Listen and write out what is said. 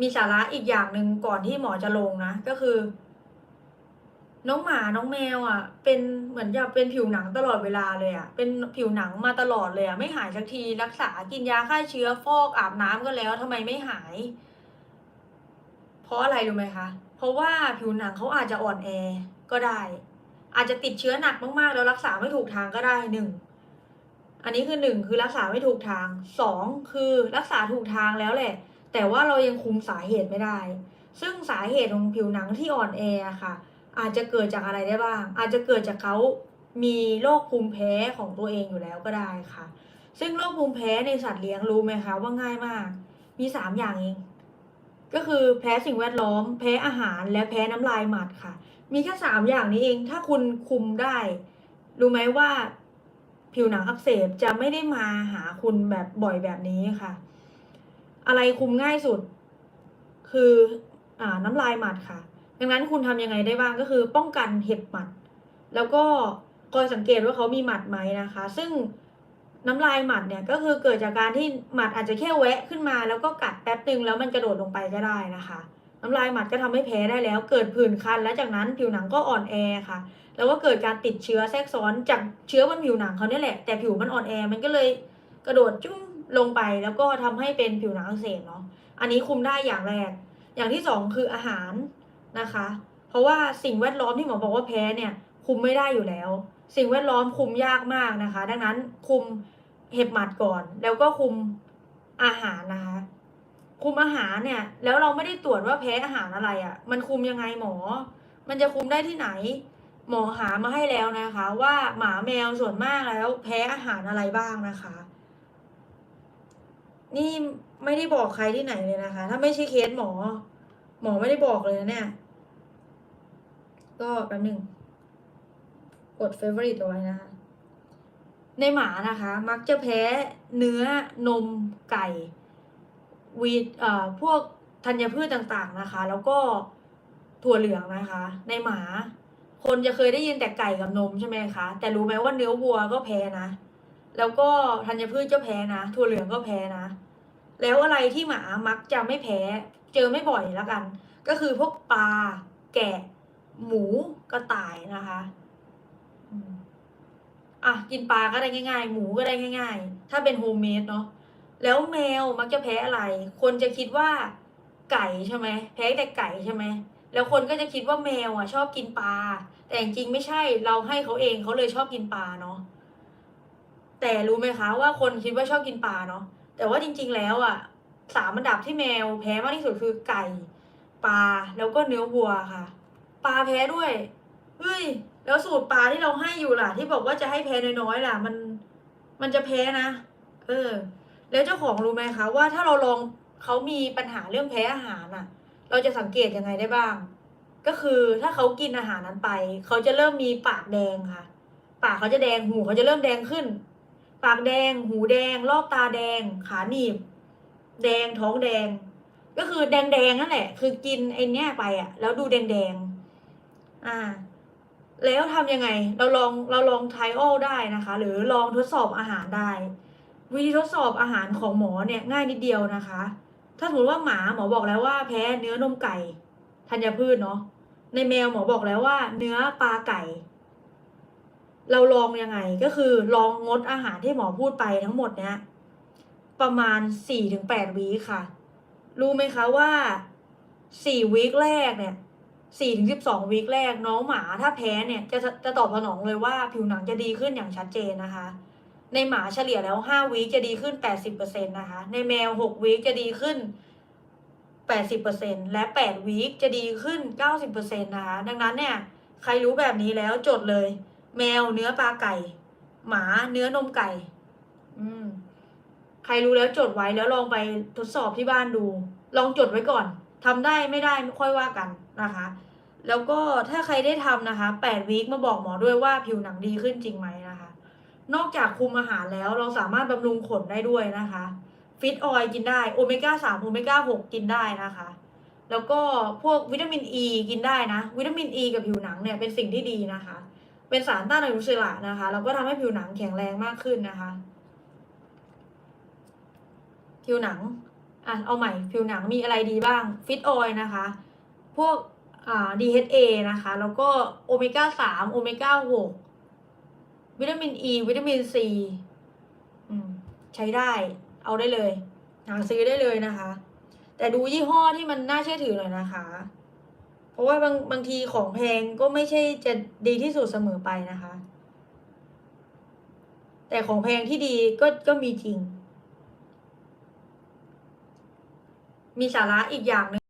มีสาระอีกอย่างหนึ่งก่อนที่หมอจะลงนะ ก็คือ น้องหมาน้องแมวอะ เป็นเหมือนจะเป็นผิวหนังตลอดเวลาเลยอะเป็นผิวหนังมาตลอดเลยอะไม่หายสักทีรักษากินยาฆ่าเชื้อฟอกอาบน้ำก็แล้วทำไมไม่หาย เพราะอะไรรู้ไหมคะ เพราะว่าผิวหนังเขาอาจจะอ่อนแอก็ได้ อาจจะติดเชื้อหนักมากๆ แล้วรักษาไม่ถูกทางก็ได้หนึ่งอันนี้คือหนึ่งคือรักษาไม่ถูกทางสองคือรักษาถูกทางแล้วแหละ แต่ว่าเรายังคุมสาเหตุไม่ได้ ซึ่งสาเหตุของผิวหนังที่อ่อนแอค่ะ อาจจะเกิดจากอะไรได้บ้าง อาจจะเกิดจากเขามีโรคภูมิแพ้ของตัวเองอยู่แล้วก็ได้ค่ะ ซึ่งโรคภูมิแพ้ในสัตว์เลี้ยงรู้ไหมคะว่าง่ายมาก มีสามอย่างเอง ก็คือแพ้สิ่งแวดล้อม แพ้อาหาร และแพ้น้ำลายหมัดค่ะ มีแค่สามอย่างนี้เอง ถ้าคุณคุมได้ รู้ไหมว่า ผิวหนังอักเสบจะไม่ได้มาหาคุณแบบบ่อยแบบนี้ค่ะ อะไรคุมง่ายสุด คืออ่าน้ำลายหมัดค่ะ ดังนั้นคุณทำยังไงได้บ้างก็คือ ป้องกันเห็บหมัด แล้วก็คอยสังเกตว่าเขามีหมัดไหมนะคะ ซึ่งน้ำลายหมัดเนี่ยก็คือเกิดจากการที่หมัดอาจจะแค่แวะขึ้นมา แล้วก็กัดแป๊บหนึ่งแล้วมันกระโดดลงไปก็ได้นะคะ น้ำลายหมัดก็ทำให้แพ้ได้แล้ว เกิดผื่นคัน แล้วจากนั้นผิวหนังก็อ่อนแอค่ะ แล้วก็เกิดการติดเชื้อแทรกซ้อนจากเชื้อบนผิวหนังเขาเนี่ยแหละแต่ผิวมันอ่อนแอมันก็เลยกระโดดจุ้ม ลงไปแล้วก็ทำให้เป็นผิวหนังอักเสบเนาะอันนี้คุมได้อย่างแรก อย่างที่สองคืออาหารนะคะ เพราะว่าสิ่งแวดล้อมที่หมอบอกว่าแพ้เนี่ยคุมไม่ได้อยู่แล้ว สิ่งแวดล้อมคุมยากมากนะคะ ดังนั้นคุมเห็บหมัดก่อน แล้วก็คุมอาหารนะคะ คุมอาหารเนี่ย แล้วเราไม่ได้ตรวจว่าแพ้อาหารอะไรอะ่ะ มันคุมยังไงหมอ มันจะคุมได้ที่ไหน หมอหามาให้แล้วนะคะ ว่าหมาแมวส่วนมากแล้ว แพ้อาหารอะไรบ้างนะคะ นี่ไม่ได้บอกใครที่ไหนเลยนะคะ ถ้าไม่ใช่เคสหมอ หมอไม่ได้บอกเลยนะเนี่ย ก็แป๊บหนึ่งกด favorite เอาไว้นะคะ ในหมานะคะ มักจะแพ้เนื้อนมไก่วีดเอ่อพวกธัญพืชต่างๆนะคะ แล้วก็ถั่วเหลืองนะคะ ในหมา คนจะเคยได้ยินแต่ไก่กับนมใช่ไหมคะ แต่รู้ไหมว่าเนื้อวัวก็แพ้นะ แล้วก็ธัญพืชก็แพ้นะ ถั่วเหลืองก็แพ้นะ แล้วอะไรที่หมามักจะไม่แพ้ เจอไม่บ่อยแล้วกัน ก็คือพวกปลาแกะ หมูกระต่ายนะคะอะกินปลาก็ได้ง่ายๆ หมูก็ได้ง่าย ๆ ถ้าเป็นโฮมเมดเนาะแล้วแมวมักจะแพ้อะไร คนจะคิดว่าไก่ใช่ไหมแพ้แต่ไก่ใช่ไหมแล้วคนก็จะคิดว่าแมวอะ ชอบกินปลาแต่จริงไม่ใช่เราให้เขาเองเขาเลยชอบกินปลาเนาะแต่รู้ไหมคะว่าคนคิดว่าชอบกินปลาเนาะ แต่ว่าจริง ๆ แล้วอะสามอันดับที่แมวแพ้มากที่สุดคือไก่ปลาแล้วก็เนื้อวัวค่ะปลาแพ้ด้วยเฮ้ยแล้วสูตรปลาที่เราให้อยู่ล่ะ ที่บอกว่าจะให้แพ้น้อยๆล่ะ มันมันจะแพ้นะ เออ แล้วเจ้าของรู้ไหมคะว่าถ้าเราลองเขามีปัญหาเรื่องแพ้อาหารอะ เราจะสังเกตยังไงได้บ้าง ก็คือถ้าเขากินอาหารนั้นไป เขาจะเริ่มมีปากแดงค่ะ ปากเขาจะแดงหูเขาจะเริ่มแดงขึ้น ปากแดง หูแดงรอบตาแดง ขาหนีบ แดงท้องแดง ก็คือแดงแดงๆนั่นแหละ คือกินไอ้เนี้ยไปอะแล้วดูแดงแดงๆอ่า แล้วทำยังไง เราลองเราลองไทออลได้นะคะ หรือลองทดสอบอาหารได้ วิธีทดสอบอาหารของหมอเนี่ยง่ายนิดเดียวนะคะ ถ้าสมมติว่าหมาหมอบอกแล้วว่าแพ้เนื้อนมไก่ธัญพืชเนาะในแมวหมอบอกแล้วว่า เนื้อปลาไก่ เราลองยังไงก็คือลองงดอาหารที่หมอพูดไปทั้งหมดเนี้ยประมาณสี่ถึงแปดวีคค่ะ รู้ไหมคะว่าสี่วีคแรกเนี่ยสี่ถึงสิบสองวีคแรกน้องหมาถ้าแพ้เนี่ยจะจะตอบสนองเลยว่าผิวหนังจะดีขึ้นอย่างชัดเจนนะคะ ในหมาเฉลี่ยแล้วห้าวีคจะดีขึ้นแปดสิบเปอร์เซ็นตนะคะ ในแมวหกวีคจะดีขึ้นแปดสิบเปอร์เซ็นและแปดวีคจะดีขึ้นเก้าสิบเปอร์เซ็นนะคะ ดังนั้นเนี่ย ใครรู้แบบนี้แล้วจดเลย แมวเนื้อปลาไก่ หมาเนื้อนมไก่ อืม ใครรู้แล้วจดไว้แล้วลองไปทดสอบที่บ้านดู ลองจดไว้ก่อนทำได้ไม่ได้ไม่ค่อยว่ากันนะคะ แล้วก็ถ้าใครได้ทำนะคะแปดวีคมาบอกหมอด้วยว่าผิวหนังดีขึ้นจริงไหมนะคะ นอกจากคุมอาหารแล้วเราสามารถบำรุงขนได้ด้วยนะคะฟิตออยกินได้โอเมก้าสามโอเมก้าหกกินได้นะคะ แล้วก็พวกวิตามินอ e ีกินได้นะ วิตามินอ e ีกับผิวหนังเนี่ยเป็นสิ่งที่ดีนะคะ เป็นสารต้านอนุมูลอิสระนะคะแล้วก็ทำให้ผิวหนังแข็งแรงมากขึ้นนะคะ ผิวหนังอะเอาใหม่ผิวหนังมีอะไรดีบ้างฟิตออยนะคะ พวกอ่า DHA นะคะ แล้วก็โอเมก้าสามโอเมก้าหกวิตามินอ e, ีวิตามินซีอืมใช้ได้เอาได้เลยหาซื้อได้เลยนะคะ แต่ดูยี่ห้อที่มันน่าเชื่อถือหน่อยนะคะ เพราะว่าบางบางทีของแพงก็ไม่ใช่จะดีที่สุดเสมอไปนะคะ แต่ของแพงที่ดีก็ก็มีจริง มีสาระอีกอย่างหนึง